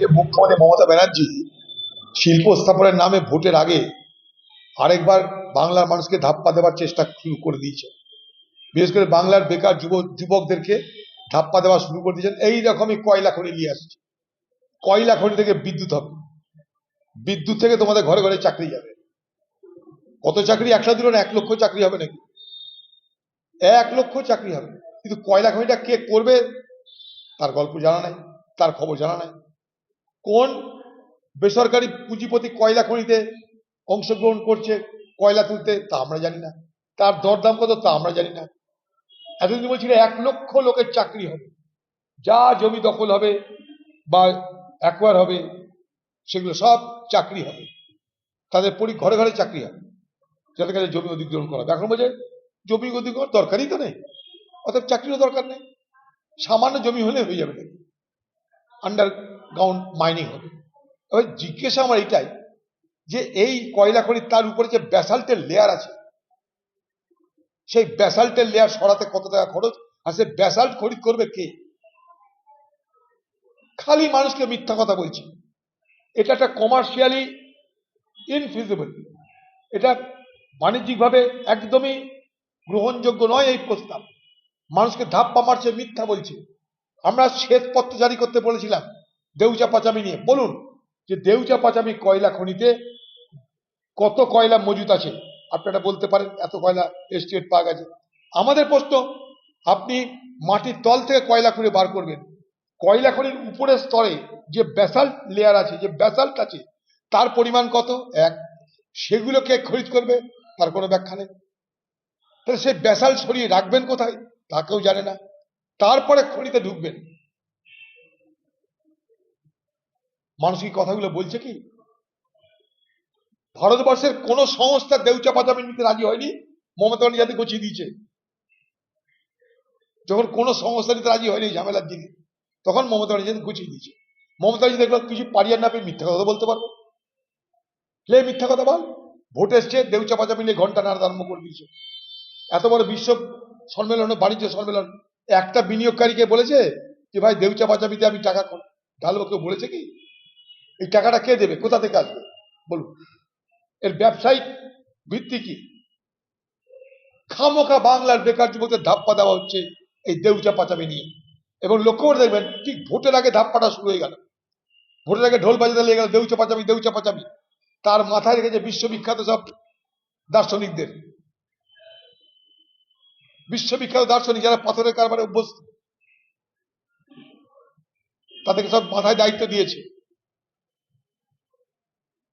যে মুখ্যমন্ত্রী মমতা ব্যানার্জি শিল্প স্থাপনের নামে ভোটের আগে আরেকবার বাংলার মানুষকে ধাপ্পা দেওয়ার চেষ্টা শুরু করে দিয়েছে। বিশেষ করে বাংলার বেকার যুব, যুবকদেরকে ধাপ্পা দেওয়া শুরু করে দিয়েছেন। এই রকমই কয়লা খনি নিয়ে আসছে। কয়লা খনি থেকে বিদ্যুৎ হবে। বিদ্যুৎ থেকে তোমাদের ঘরে ঘরে চাকরি যাবে। কত চাকরি? একসাথে দিল এক লক্ষ চাকরি হবে নাকি? এক লক্ষ চাকরি হবে। কিন্তু কয়লা খনিটা কে করবে? তার গল্প জানা নাই, তার খবর জানা নাই। কোন বেসরকারি পুঁজিপতি কয়লা খনিতে অংশগ্রহণ করছে, কয়লা তুলতে, তা আমরা জানি না। তার দরদাম কত, তা আমরা জানি না। এতদিন বলছিল এক লক্ষ লোকের চাকরি হবে। যা জমি দখল হবে বা অ্যাকোয়ার হবে, সেগুলো সব চাকরি হবে। তাদের পরি, ঘরে ঘরে চাকরি হবে। যাদের কাছে জমি অধিগ্রহণ করা হবে। এখন বলছে, জমি অধিগ্রহণ দরকারই তো নেই। অতএব চাকরিরও দরকার নেই। সামান্য জমি হলে হয়ে যাবে। নাকি আন্ডারগ্রাউন্ড মাইনিং হবে। এবার জিজ্ঞাসা আমার এটাই যে এই কয়লা খনি তার উপরে যে ব্যাসাল্টের লেয়ার আছে, সেই ব্যাসাল্টের লেয়ার সরাতে কত টাকা খরচ? আর সে ব্যাসাল্ট খরিদ করবে কে? খালি মানুষকে মিথ্যা কথা বলছি। এটা একটা কমার্শিয়ালি ইনফিজিবল এটা বাণিজ্যিকভাবে একদমই গ্রহণযোগ্য নয় এই প্রস্তাব। মানুষকে ধাপ্পা মারছে, মিথ্যা বলছে। আমরা শ্বেতপত্র জারি করতে বলেছিলাম। দেউচা পাচামি নিয়ে। বলুন যে দেউচা পাচামি কয়লা খনিতে কত কয়লা মজুত আছে? আপনারা বলতে পারেন, এত কয়লা এস্টেট পাওয়া গেছে আমাদের প্রশ্ন, আপনি মাটির তল থেকে কয়লা খুঁড়ে বার করবেন? কয়লা খনির উপরের স্তরে যে ব্যাসাল্ট লেয়ার আছে, যে ব্যাসাল্ট আছে, তার পরিমাণ কত? এক। সেগুলোকে খরিদ করবে, তার কোনো ব্যাখ্যা নেই। তাহলে সেই ব্যাসাল্ট সরিয়ে রাখবেন কোথায়? তা কেউ জানে না। তারপরে খনিতে ঢুকবেন। মানুষ কি কথাগুলো বলছে কি? ভারতবর্ষের কোন সংস্থা দেউচা পাচামি নিতে রাজি হয়নি? মমতা যাতে গুছিয়ে দিয়েছে। যখন কোন সংস্থা নিতে রাজি হয়নি ঝামেলার দিনে তখন মমতা যাতে গুছিয়ে দিয়েছে। মমতা ব্যানার্জি দেখল কিছু পারিয়ার না পেয়ে মিথ্যা কথা বলতে পারব। লে মিথ্যা কথা বল? ভোট এসছে, দেউচা পাচামি নিয়ে ঘণ্টা নাড়াতে আরম্ভ করে দিয়েছে। এত বড় বিশ্ব সম্মেলন, বাণিজ্য সম্মেলন, একটা বিনিয়োগকারীকে বলেছে যে, ভাই, দেউচা পাচামিতে আমি টাকা ঢালবো, কেউ বলেছে কি? এই টাকাটা কে দেবে? কোথা থেকে আসবে? বলুন। এর ব্যবসায়িক ভিত্তি কি? খামোখা বাংলার বেকার যুবকদের ধাপ্পা দেওয়া হচ্ছে এই দেউচা পাচামি নিয়ে। এবং লক্ষ্য করে দেখবেন, ঠিক ভোটের আগে ধাপ্পাটা শুরু হয়ে গেল। ভোটের আগে ঢোল বাজাতে লেগে গেল, দেউচা পাচামি দেউচা পাচামি। তার মাথায় রেখেছে বিশ্ববিখ্যাত সব দার্শনিকদের। বিশ্ববিখ্যাত দার্শনিক যারা পাথরের কারবারে অভ্যস্ত, তাদেরকে সব মাথায় দায়িত্ব দিয়েছে।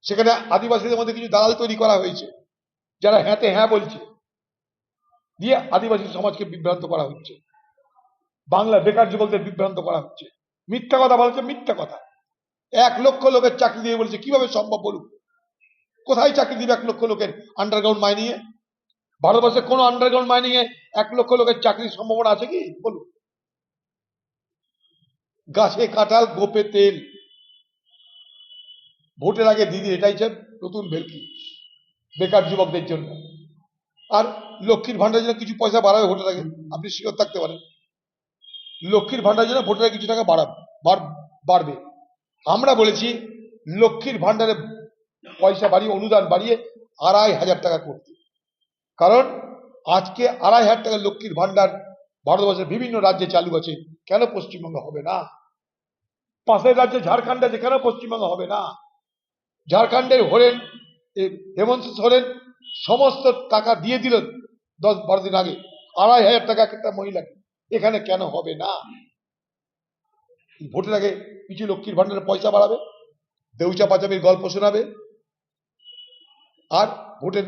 সেখানে আদিবাসীদের মধ্যে কিছু দালাল তৈরি করা হয়েছে, যারা হ্যাঁতে হ্যাঁ বলছে, দিয়ে আদিবাসী সমাজকে বিভ্রান্ত করা হচ্ছে। বাংলা বেকার যুবকদের বিভ্রান্ত করা হচ্ছে। মিথ্যা কথা বলছে মিথ্যা কথা। এক লক্ষ লোকের চাকরি দিয়ে বলছে, কীভাবে সম্ভব বলুন? কোথায় চাকরি দিবে এক লক্ষ লোকের আন্ডারগ্রাউন্ড মাইনিং এ ভারতবর্ষে কোনো আন্ডারগ্রাউন্ড মাইনিং এ এক লক্ষ লোকের চাকরির সম্ভাবনা আছে কি? বলুন। গাছে কাঁঠাল, গোপে তেল ভোটের আগে দিদি এটাই চান, নতুন ভেলকি, বেকার যুবকদের জন্য। আর লক্ষ্মীর ভান্ডারের জন্য কিছু পয়সা বাড়াবে ভোটের আগে, আপনি শিওর থাকতে পারেন। লক্ষ্মীর ভান্ডারের জন্য ভোটের আগে কিছু টাকা বাড়াবে বাড়- বাড়বে। আমরা বলেছি, লক্ষ্মীর ভান্ডারে পয়সা বাড়িয়ে, অনুদান বাড়িয়ে আড়াই হাজার টাকা করতে। কারণ আজকে আড়াই হাজার টাকা লক্ষ্মীর ভান্ডার ভারতবর্ষের বিভিন্ন রাজ্যে চালু আছে, কেন পশ্চিমবঙ্গ হবে না? পাশের রাজ্যে ঝাড়খণ্ড আছে, কেন পশ্চিমবঙ্গ হবে না? ঝাড়খণ্ডের হরেন হেমন্ত সোরেন সমস্ত টাকা দিয়ে দিল দশ বারো দিন আগে। আড়াই হাজার টাকা একটা মহিলাকে এখানে কেন হবে না? ভোটের আগে কিছু লক্ষ্মীর ভান্ডারে পয়সা বাড়াবে, দেউচা পাচামির গল্প শোনাবে, আর ভোটের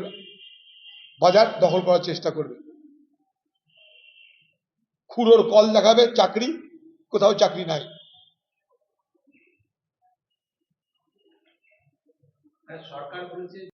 বাজার দখল করার চেষ্টা করবে। খুঁড়োর কল দেখাবে, চাকরি, কোথাও চাকরি নাই। সরকার বলেছে